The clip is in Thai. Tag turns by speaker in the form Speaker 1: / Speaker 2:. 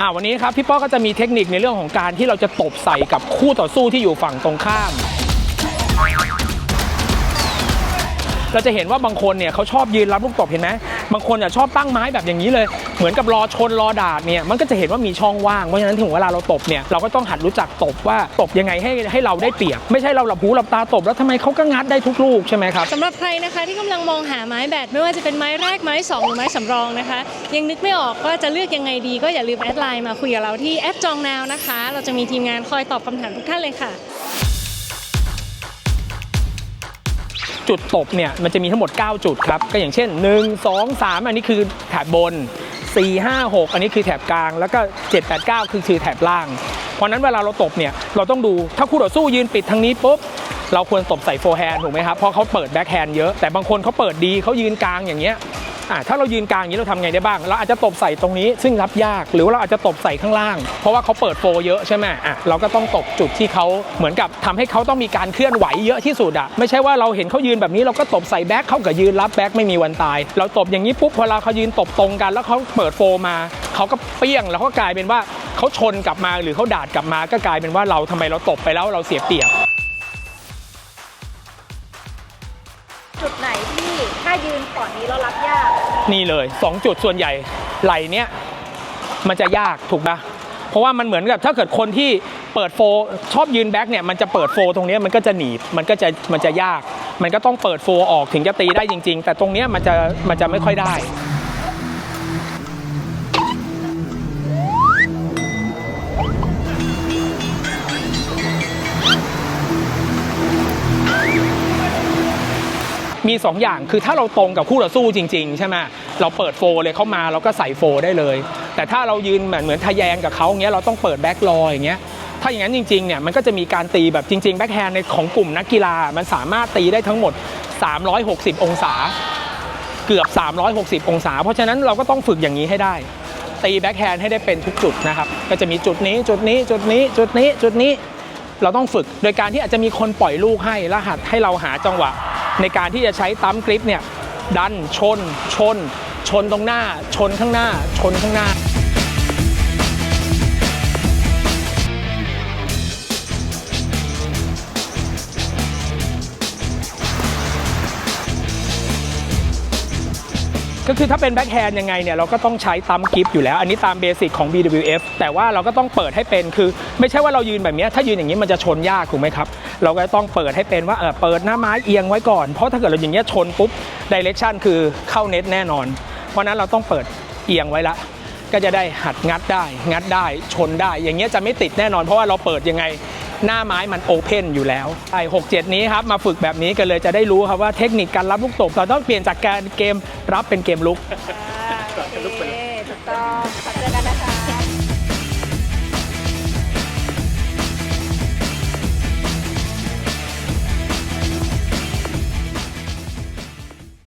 Speaker 1: อ่าวันนี้ครับพี่ป้อก็จะมีเทคนิคในเรื่องของการที่เราจะตบใส่กับคู่ต่อสู้ที่อยู่ฝั่งตรงข้าม เราจะเห็นว่าบางคนเนี่ยเขาชอบยืนรับลูกตบเห็นไหม บางคนอะชอบตั้งไม้แบบอย่างนี้เลย เหมือนกับรอชนรอดาดเนี่ยมันก็จะเห็นว่ามีช่องว่างเพราะฉะนั้นถึงเวลาเราตบเนี่ยเราก็ต้องหัดรู้จักตบว่าตบยังไงให้ให้เราได้เปรียบ ไม่ใช่เราหลับหูหลับตาตบแล้วทำไมเขาก็งัดได้ทุกลูกใช่ไหมครับ
Speaker 2: สำหรับใครนะคะที่กำลังมองหาไม้แบตไม่ว่าจะเป็นไม้แรกไม้สองหรือไม้สำรองนะคะ ยังนึกไม่ออกว่าจะเลือกยังไงดี ก็อย่าลืมแอดไลน์มาคุยกับเราที่แอดจองนาวนะคะ เราจะมีทีมงานคอยตอบคำถามทุกท่านเลยค่ะ
Speaker 1: จุดตกเนี่ยมันจะมีทั้งหมด 9 จุดครับ ก็อย่างเช่น 1 2 3 อันนี้คือแถบบน 4 5 6 อันนี้คือแถบกลาง แล้วก็ 7 8 9 คือคือแถบล่าง เพราะนั้นเวลาเราตบเนี่ยเราต้องดูถ้าคู่ต่อสู้ยืนปิดทางนี้ปุ๊บเราควรตบใส่โฟร์แฮนด์ถูกไหมครับเพราะเขาเปิดแบ็คแฮนด์เยอะแต่บางคนเขาเปิดดีเขายืนกลางอย่างเงี้ย ถ้าเรายืนกลางอย่างนี้เราทำไงได้บ้าง เราอาจจะตบใส่ตรงนี้ซึ่งรับยาก หรือว่าเราอาจจะตบใส่ข้างล่าง เพราะว่าเขาเปิดโฟเยอะใช่ไหมอะเราก็ต้องตบจุดที่เขาเหมือนกับทำให้เขาต้องมีการเคลื่อนไหวเยอะที่สุดอะไม่ใช่ว่าเราเห็นเขายืนแบบนี้เราก็ตบใส่แบ็คเขากับยืนรับแบ็คไม่มีวันตาย เราตบอย่างนี้ปุ๊บพอเวลาเขายืนตบตรงกัน แล้วเขาเปิดโฟมาเขาก็เปี้ยงแล้วก็กลายเป็นว่าเขาชนกลับมาหรือเขาดาดกลับมาก็กลายเป็นว่าเราทำไมเราตบไปแล้วเราเสียเปรียบ
Speaker 3: จุดไหนที่ถ้ายืนก่อนนี้เรารับยาก
Speaker 1: นี่เลย 2 จุดส่วนใหญ่ไหลเนี้ยมันจะยากถูกปะเพราะว่ามันเหมือนกับถ้าเกิดคนที่เปิดโฟชอบยืนแบ็คเนี่ยมันจะเปิดโฟตรงนี้มันก็จะหนีบมันก็จะมันจะยาก มันก็ต้องเปิดโฟออกถึงจะตีได้จริง ๆ แต่ตรงเนี้ยมันจะมันจะไม่ค่อยได้ มี 2 อย่างคือถ้าเราตรงกับคู่ต่อสู้จริง ๆ ใช่ไหมเราเปิดโฟเลยเข้ามาเราก็ใส่โฟได้เลย แต่ถ้าเรายืนเหมือนเหมือนทะแยงกับเขาอย่างเงี้ยเราต้องเปิดแบ็คลอยอย่างเงี้ยถ้าอย่างนั้นจริงๆเนี่ยมันก็จะมีการตีแบบจริงๆแบ็คแฮนด์ในของกลุ่มนักกีฬา มันสามารถตีได้ทั้งหมด 360 องศา เกือบ 360 องศา เพราะฉะนั้นเราก็ต้องฝึกอย่างนี้ให้ได้ ตีแบ็คแฮนด์ให้ได้เป็นทุกจุดนะครับ ก็จะมีจุดนี้จุดนี้จุดนี้จุดนี้จุดนี้เราต้องฝึก โดยการที่อาจจะมีคนปล่อยลูกให้แล้วหัดให้เราหาจังหวะ ในการที่จะใช้ตั้มกริปเนี่ยดันชน ชน ชนตรงหน้า ชนข้างหน้า ชนข้างหน้า ก็คือถ้าเป็นแบ็คแฮนด์ยังไงเนี่ยเราก็ต้องใช้ตัมกิฟอยู่แล้ว อันนี้ตามเบสิกของ BWF แต่ว่าเราก็ต้องเปิดให้เป็นคือ ไม่ใช่ว่าเรายืนแบบนี้ถ้ายืนอย่างนี้มันจะชนยากถูกไหมครับ เราก็ต้องเปิดให้เป็นว่าเออเปิดหน้าไม้เอียงไว้ก่อน เพราะถ้าเกิดเราอย่างเงี้ยชนปุ๊บดิเรกชันคือเข้าเน็ตแน่นอน เพราะนั้นเราต้องเปิดเอียงไว้ละก็จะได้หัดงัดได้ งัดได้ชนได้ อย่างเงี้ยจะไม่ติดแน่นอนเพราะว่าเราเปิดยังไง หน้าไม้มันโอเพนอยู่แล้วไอ้หกเจ็ดนี้ครับมาฝึกแบบนี้กันเลยจะได้รู้ครับว่าเทคนิคการรับลูกตบเราต้องเปลี่ยนจากการเกมรับเป็นเกมลุก ลูกเป็น